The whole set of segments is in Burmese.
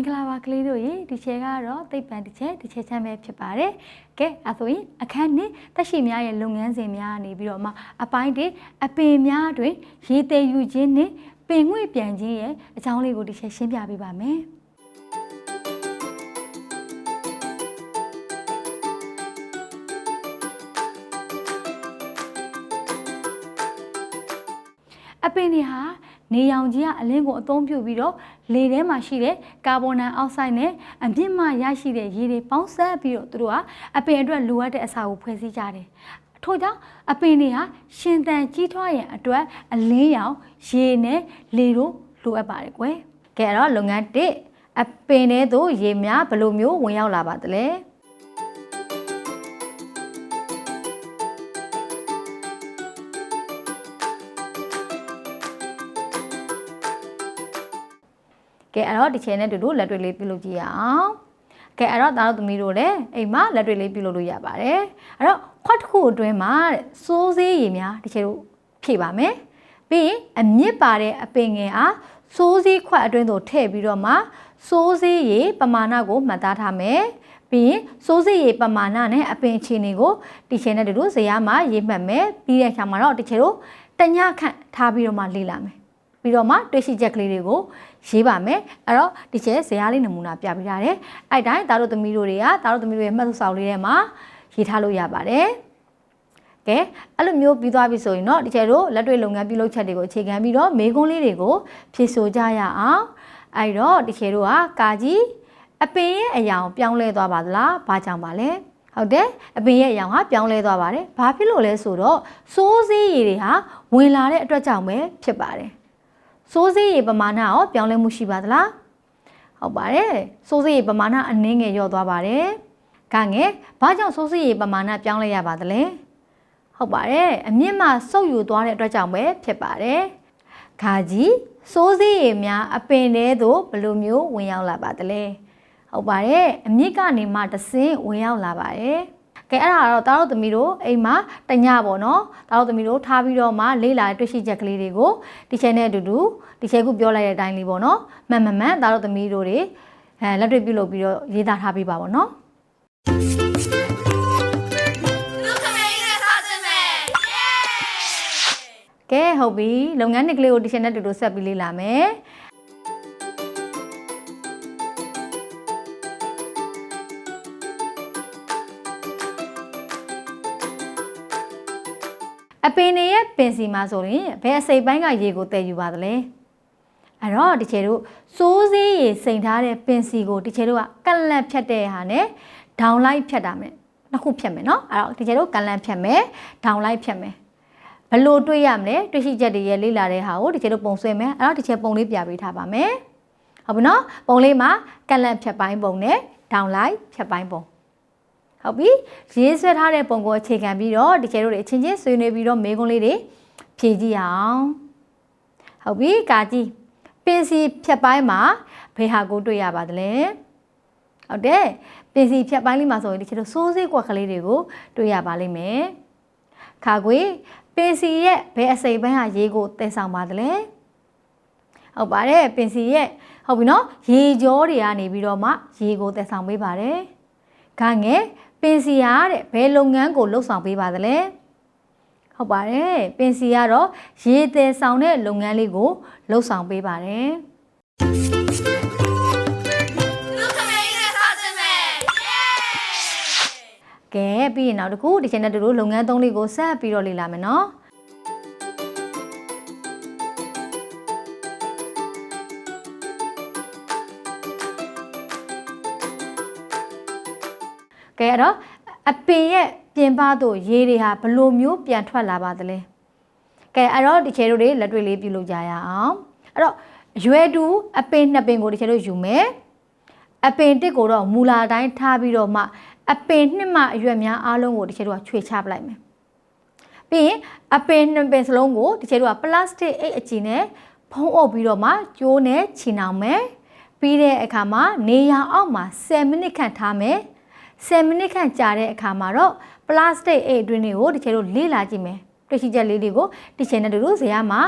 င်္ဂလာပါကလေးတို့ရေဒီချဲကတော့သိပ္ပံဒီချဲဒီချဲချမ်းပဲဖြစ်ပါတယ်ကဲအဲဆိုရင်အခန်းနှစ်တက်ရှိများရဲ့လုပ်ငန်းစဉ်များနေပြီးတော့မှအပိုင်းတွေအပင်များတွင်ရေတည်ယူခြင်းနဲ့ပင်ငွေ့ပြန်ခြင်းရဲ့အကြောင်းလေးကိုဒီချဲရှင်းပြပေးပါမယ်အပင်တွေဟာ နေရောင်ကြီးကအလင်းကိုအသုံးပြုပြီးတော့လေထဲမှာရှိတဲ့ကာဗွန်ဒိုင်အောက်ဆိုက်နဲ့အမြင့်မှရရှိတဲ့ရေတွေပေါင်းစပ်ပြီးတော့သူတို့ကအပင်အတွက်လိုအပ်တဲ့အစာကိုဖွဲ့စည်းကြတယ်။ထို့ကြောင့်အပင်တွေဟာရှင်သန်ကြီးထွားရန်အတွက်အလင်းရောင်ရေနဲ့လေတို့လိုအပ်ပါတယ်ကွယ်။ကဲအဲ့တော့လုပ်ငန်း1အပင်ထဲသို့ရေများဘယ်လိုမျိုးဝင်ရောက်လာပါသလဲ။ ကဲအဲ့တော့ဒီချဲနဲ့တူတူလက်တွေ့လေးပြုလုပ်ကြည့်ရအောင်ကဲအဲ့တော့သားတို့သမီးတို့လည်းအိမ်မှာလက်တွေ့လေးပြုလုပ်လို့ရပါတယ်အဲ့တော့ခွက်တစ်ခုအတွင်းမှာတဲ့စိုးစေးရည်များဒီချဲတို့ဖြည့်ပါမယ်ပြီးရင်အမြင့်ပါတဲ့အပင်ငယ်အားစိုးစေးခွက်အတွင်းသို့ထည့်ပြီးတော့မှစိုးစေးရည်ပမာဏကိုမှတ်သားထားမယ်ပြီးရင်စိုးစေးရည်ပမာဏနဲ့အပင်အခြေအနေကိုဒီချဲနဲ့တူတူဇရာမှာရေးမှတ်မယ်ပြီးတဲ့အခါမှာတော့ဒီချဲတို့တညခန့်ထားပြီးတော့မှလေ့လာမယ် ပြီးတော့မှတွေ့ရှိချက်ကလေးတွေကိုရေးပါမယ်အဲ့တော့ဒီချက်ဇရာလေးနမူနာပြပေးထားတယ်အဲ့တိုင်းသားတို့သမီးတို့တွေကသားတို့သမီးတို့ရဲ့မှတ်စုဆောင်လေးထဲမှာရေးထားလို့ရပါတယ်ကဲအဲ့လိုမျိုးပြီးသွားပြီဆိုရင်တော့ဒီချက်တို့လက်တွေ့လုပ်ငန်းပြုလုပ်ချက်တွေကိုအခြေခံပြီးတော့မေးခွန်းလေးတွေကိုဖြေဆိုကြရအောင်အဲ့တော့ဒီချက်တို့ကကာကြီးအပင်ရဲ့အရာကိုပြောင်းလဲသွားပါသလားဘာကြောင့်ပါလဲဟုတ်တယ်အပင်ရဲ့အရောင်ဟာပြောင်းလဲသွားပါတယ်။ဘာဖြစ်လို့လဲဆိုတော့စိုးစည်းရည်တွေဟာဝင်လာတဲ့အတွက်ကြောင့်ပဲဖြစ်ပါတယ်။ စိုးစည်းရည်ပမာဏရောပြောင်းလဲမှုရှိပါသလား။ဟုတ်ပါတယ်။စိုးစည်းရည်ပမာဏအနည်းငယ်လျော့သွားပါတယ်။ကငယ်ဘာကြောင့်စိုးစည်းရည်ပမာဏပြောင်းလဲရပါသလဲ။ဟုတ်ပါတယ်။အမြင့်မှစုပ်ယူသွားတဲ့အတွက်ကြောင့်ပဲဖြစ်ပါတယ်။ခါကြီးစိုးစည်းရည်များအပင်ထဲသို့ဘယ်လိုမျိုးဝင်ရောက်လာပါသလဲ။ဟုတ်ပါတယ်အမြင့်ကနေမှတဆင်းဝင်ရောက်လာပါတယ် ကဲအဲ့ဒါတော့တားတို့သမီးတို့အိမ်မှာတညပေါ့နော်တားတို့သမီးတို့ထားပြီးတော့မှလေ့လာတွေ့ရှိချက်ကလေးတွေကိုဒီချဲနဲ့အတူတူဒီချဲခုပြောလိုက်တဲ့အတိုင်းလေးပေါ့နော်မှန်မှန်မှန်တားတို့သမီးတို့တွေအဲလက်တွေ့ပြုလုပ်ပြီးတော့ရေးသားထားပေးပါပေါ့နော်လူခမေးနဲ့စားခြင်းပဲเย้ကဲဟုတ်ပြီလုပ်ငန်းတွေကလေးကိုဒီချဲနဲ့အတူတူဆက်ပြီးလေ့လာမယ် အပင်တွေရဲ့ပင်စီမှာဆိုရင်ဘယ်အစိပ်ပိုင်းကရေကိုတည်ယူပါသလဲအဲ့တော့ဒီချေတို့စိုးစည်းရေစိန်ထားတဲ့ပင်စီကိုဒီချေတို့ကကက်လက်ဖြတ်တဲ့ဟာနဲ့ဒေါင်လိုက်ဖြတ်တာမယ်နှစ်ခုဖြတ်မယ်နော်အဲ့တော့ဒီချေတို့ကက်လက်ဖြတ်မယ်ဒေါင်လိုက်ဖြတ်မယ်ဘလို့တွေးရမလဲတွေးရှိချက်တွေရဲ့လေ့လာတဲ့ဟာကိုဒီချေတို့ပုံဆွဲမယ်အဲ့တော့ဒီချေပုံလေးပြပေးထားပါမယ်ဟုတ်ပြီနော်ပုံလေးမှာကက်လက်ဖြတ်ပိုင်းပုံနဲ့ဒေါင်လိုက်ဖြတ်ပိုင်းပုံ ဟုတ်ပြီရေးဆွဲထားတဲ့ပုံကိုအခြေခံပြီးတော့ဒီကျဲတို့တွေအချင်းချင်းဆွေးနွေးပြီးတော့မေးခွန်းလေးတွေဖြေကြည့်အောင်ဟုတ်ပြီကာကြီးပင်စီဖြတ်ပိုင်းမှာဘယ်ဟာကိုတွေ့ရပါသလဲဟုတ်တယ်ပင်စီဖြတ်ပိုင်းလေးမှာဆိုရင်ဒီကျဲတို့စိုးစေးကွက်ကလေးတွေကိုတွေ့ရပါလိမ့်မယ်ခါကွေပင်စီရဲ့ဘယ်အစိပ်ပိုင်းဟာရေကိုတည်ဆောင်ပါသလဲဟုတ်ပါတယ်ပင်စီရဲ့ဟုတ်ပြီနော်ရေကြောတွေကနေပြီးတော့မှရေကိုတည်ဆောင်ပေးပါတယ် ခါငယ်ပင်စီယာတဲ့ဘယ်လုပ်ငန်းကိုလှုပ်ဆောင်ပေးပါသလဲဟုတ်ပါတယ်ပင်စီကတော့ရေသည်ဆောင်တဲ့လုပ်ငန်းလေးကိုလှုပ်ဆောင်ပေးပါတယ်လူခမေးနဲ့စားခြင်းပဲเย้ကဲပြီးရင်နောက်တစ်ခုဒီချင်တဲ့တို့လုပ်ငန်းသုံးလေးကိုဆက်ပြီးတော့လေ့လာမယ်နော် ကဲအဲ့တော့အပင်ရဲ့ပြင်ပသို့ရေတွေဟာဘလို့မျိုးပြန်ထွက်လာပါသလဲကဲအဲ့တော့ဒီချေတို့တွေလက်တွေ့လေးပြုလုပ်ကြရအောင်အဲ့တော့အရွယ်တူအပင်နှစ်ပင်ကိုဒီချေတို့ယူမယ်အပင်တစ်ကိုတော့မူလာတိုင်းထားပြီးတော့မှအပင်နှစ်မှအရွက်များအားလုံးကိုဒီချေတို့ကခြွေချပလိုက်မယ်ပြီးရင်အပင်နှစ်ပင်စလုံးကိုဒီချေတို့ကပလတ်စတစ်အိတ်အကြည်နဲ့ဖုံးအုပ်ပြီးတော့မှကျိုးနဲ့ချီနှောင်မယ်ပြီးတဲ့အခါမှာနေရာအောက်မှာ10မိနစ်ခန့်ထားမယ် 10မိနစ်ခန့်ကြာတဲ့အခါမှာတော့ပလတ်စတစ်အိတ်အတွင်းတွေကိုဒီချေတို့လေးလာကြည့်မယ်တွေ့ရှိချက်လေးတွေကိုဒီချေနဲ့တို့ဇရာမှာ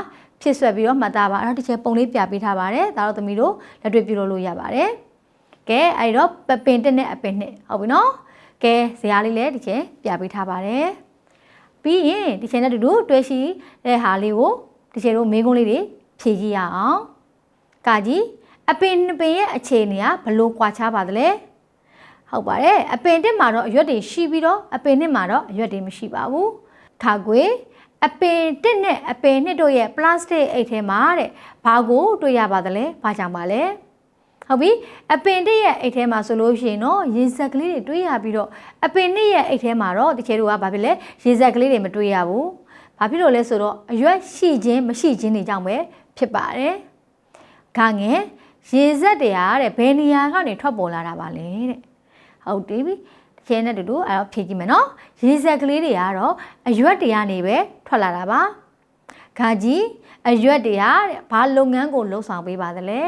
ဖြစ်ဆွဲပြီးတော့မှတ်သားပါအဲ့တော့ဒီချေပုံလေးပြပေးထားပါတယ်ဒါတော့သမီးတို့လက်တွေ့ပြုလုပ်လို့ရပါတယ်ကဲအဲ့တော့ပပင်တစ်နဲ့အပင်နှစ်ဟုတ်ပြီနော်ကဲဇာတ်လေးလည်းဒီချိန်ပြပေးထားပါတယ်ပြီးရင်ဒီချိန်နဲ့တူတူတွဲရှိတဲ့ဟာလေးကိုဒီချိန်တို့မေးခွန်းလေးတွေဖြေကြည့်ရအောင်ကကြီးအပင်နှစ်ပင်ရဲ့အခြေအနေကဘလို့ကွာခြားပါသလဲ ဟုတ်ပါတယ်အပင်တစ်မှာတော့အရွက်တွေရှိပြီးတော့အပင်နှစ်မှာတော့အရွက်တွေမရှိပါဘူးခါကွေအပင်တစ်နဲ့အပင်နှစ်တို့ရဲ့ပလတ်စတစ်အိတ်ထဲမှာတဲ့ဘာကိုတွေ့ရပါသလဲဘာကြောင့်ပါလဲဟုတ်ပြီအပင်တစ်ရဲ့အိတ်ထဲမှာဆိုလို့ရှိရင်တော့ရေစက်ကလေးတွေတွေ့ရပြီးတော့အပင်နှစ်ရဲ့အိတ်ထဲမှာတော့တကယ်လို့ကဘာဖြစ်လဲရေစက်ကလေးတွေမတွေ့ရဘူးဘာဖြစ်လို့လဲဆိုတော့အရွက်ရှိခြင်းမရှိခြင်းတွေကြောင့်ပဲဖြစ်ပါတယ်ခါငယ်ရေစက်တွေကတဲ့ဘယ်နေရာကနေထွက်ပေါ်လာတာပါလဲတဲ့ ဟုတ်တယ်ပြီတကယ်နဲ့တူတူအဲ့တော့ဖြည့်ကြည့်မယ်နော်ရေစက်ကလေးတွေကတော့အရွက်တွေကနေပဲထွက်လာတာပါခါကြီးအရွက်တွေကတဲ့ဘာလုပ်ငန်းကိုလှုပ်ဆောင်ပေးပါသလဲ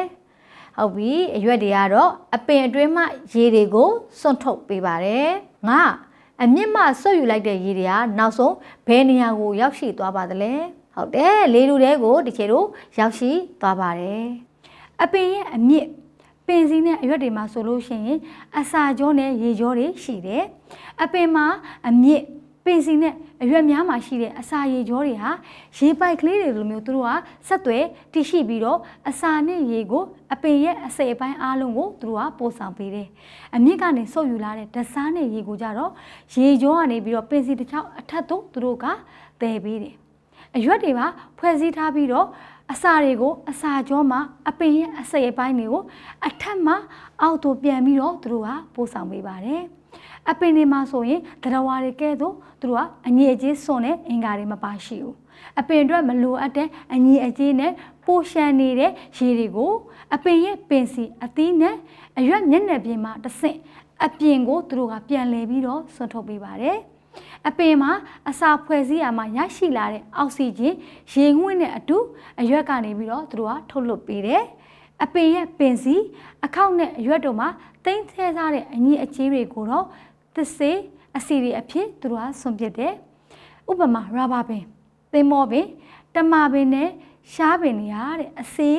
ဟုတ်ပြီအရွက်တွေကတော့အပင်အတွင်းမှရေတွေကိုစွန့်ထုတ်ပေးပါတယ်ငါအမြင့်မှဆွတ်ယူလိုက်တဲ့ရေတွေကနောက်ဆုံးဘယ်နေရာကိုရောက်ရှိသွားပါသလဲဟုတ်တယ်လေးလူတွေကိုတကယ်လို့ရောက်ရှိသွားပါတယ်အပင်ရဲ့အမြင့် ပင်စည်းနဲ့အရွက်တွေမှာဆိုလို့ရှိရင်အစာကြောနဲ့ရေကြောတွေရှိတယ်အပင်မှာအမြင့်ပင်စီနဲ့အရွက်များမှာရှိတဲ့အစာရေကြောတွေဟာရေပိုက်ကလေးတွေလိုမျိုးသူတို့ကဆက်သွဲတည်ရှိပြီးတော့အစာနဲ့ရေကိုအပင်ရဲ့အစိပ်အပိုင်းအားလုံးကိုသူတို့ကပို့ဆောင်ပေးတယ်။အမြင့်ကနေဆုပ်ယူလာတဲ့ဓစားနဲ့ရေကိုကြတော့ရေကြောကနေပြီးတော့ပင်စီတစ်ချောင်းအထက်သို့သူတို့ကတည်ပေးတယ်။အရွက်တွေပါဖွဲ့စည်းထားပြီးတော့ အစာတွေကိုအစာကြောမှာအပင်ရဲ့အစိပ်အပိုင်းတွေကိုအထက်မှာအောက်သို့ပြန်ပြီးတော့သူတို့ကပို့ဆောင်ပေးပါတယ်။အပင်တွေမှာဆိုရင်တရဝါတွေကဲသို့သူတို့ကအညီအကျေးစွန်တဲ့အင်္ဂါတွေမပါရှိဘူးအပင်အတွက်မလိုအပ်တဲ့အညီအကျေးနဲ့ပိုရှန်နေတဲ့ရေတွေကိုအပင်ရဲ့ပင်စီအသီးနဲ့အရွက်မျက်နှာပြင်မှာတဆင့်အပြင်ကိုသူတို့ကပြန်လဲပြီးတော့ဆွတ်ထုတ်ပေးပါတယ် အပင်မှာအစာဖွဲ့စည်းရမှာရရှိလာတဲ့အောက်ဆီဂျင်ရေငွေ့နဲ့အတူအရွက်ကနေပြီးတော့သူတို့ကထုတ်လွှတ်ပေးတယ်အပင်ရဲ့ပင်စီအခောက်နဲ့အရွက်တို့မှာတိမ့်ထဲထားတဲ့အညီအကျေးတွေကိုတော့သစ်စေးအစီတွေအဖြစ်သူတို့ကဆွန့်ပစ်တယ်ဥပမာရာဘာပင်သင်္ဘောပင်တမာပင်နဲ့ရှားပင်တွေဟာတဲ့အစီ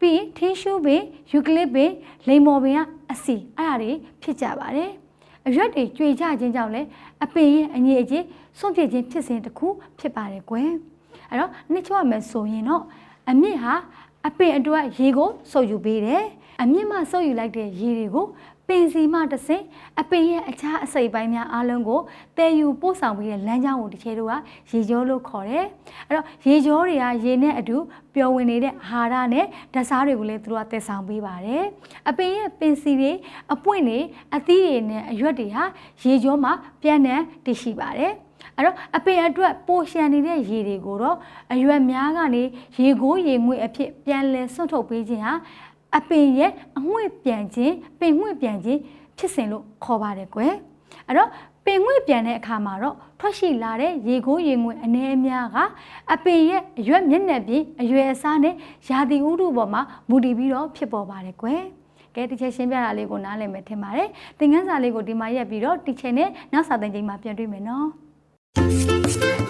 ပြီးထင်းရှူးပင်ယူကလစ်ပင်လိမ္မော်ပင်ကအစီအဲ့ဒါတွေဖြစ်ကြပါတယ် အရွက်တွေကြွေကြခြင်းကြောင့်လည်းအပင်ရဲ့အငြိအကျေးဆွန့်ပစ်ခြင်းဖြစ်စဉ်တစ်ခုဖြစ်ပါတယ်ကွယ်အဲ့တော့နှစ်ချောရမယ်ဆိုရင်တော့အမြင့်ဟာအပင်အတွက်ရေကိုစုပ်ယူပေးတယ်အမြင့်မှစုပ်ယူလိုက်တဲ့ရေတွေကို ပင်စီမှတစ်ဆင့်အပင်ရဲ့အခြားအစိပ်ပိုင်းများအားလုံးကိုတည်ယူပို့ဆောင်ပြီးတဲ့လမ်းကြောင်းကိုတစ်ချေတို့ကရေကြောလို့ခေါ်တယ်။အဲ့တော့ရေကြောတွေကရေနဲ့အတူပျော်ဝင်နေတဲ့အာဟာရနဲ့ဓာတ်စားတွေကိုလည်းသူတို့ကတည်ဆောင်ပေးပါတယ်။အပင်ရဲ့ပင်စီတွေအပွင့်တွေအသီးတွေနဲ့အရွက်တွေဟာရေကြောမှာပြန့်နှံ့တည်ရှိပါတယ်။အဲ့တော့အပင်အတွက်ပိုရှန်နေတဲ့ရေတွေကိုတော့အရွက်များကနေရေကိုရေငွေ့အဖြစ်ပြန်လဲဆွတ်ထုတ်ပေးခြင်းဟာ အပင်ရဲ့အငွေ့ပြန်ခြင်းပင်ငွေ့ပြန်ခြင်းဖြစ်စဉ်လို့ခေါ်ပါတယ်ကွယ်အဲ့တော့ပင်ငွေ့ပြန်တဲ့အခါမှာတော့ထွက်ရှိလာတဲ့ရေကိုးရေငွေအနှဲအများကအပင်ရဲ့အရွက်မျက်နှာပြင်အရွယ်အစားနဲ့ရာသီဥတုပေါ်မှာမူတည်ပြီးတော့ဖြစ်ပေါ်ပါတယ်ကွယ်ကဲတီချာရှင်းပြတာလေးကိုနားလည်မယ်ထင်ပါတယ်သင်ခန်းစာလေးကိုဒီမှာရက်ပြီးတော့တီချာနဲ့နောက်စာသင်ချိန်မှာပြန်တွေ့မယ်နော်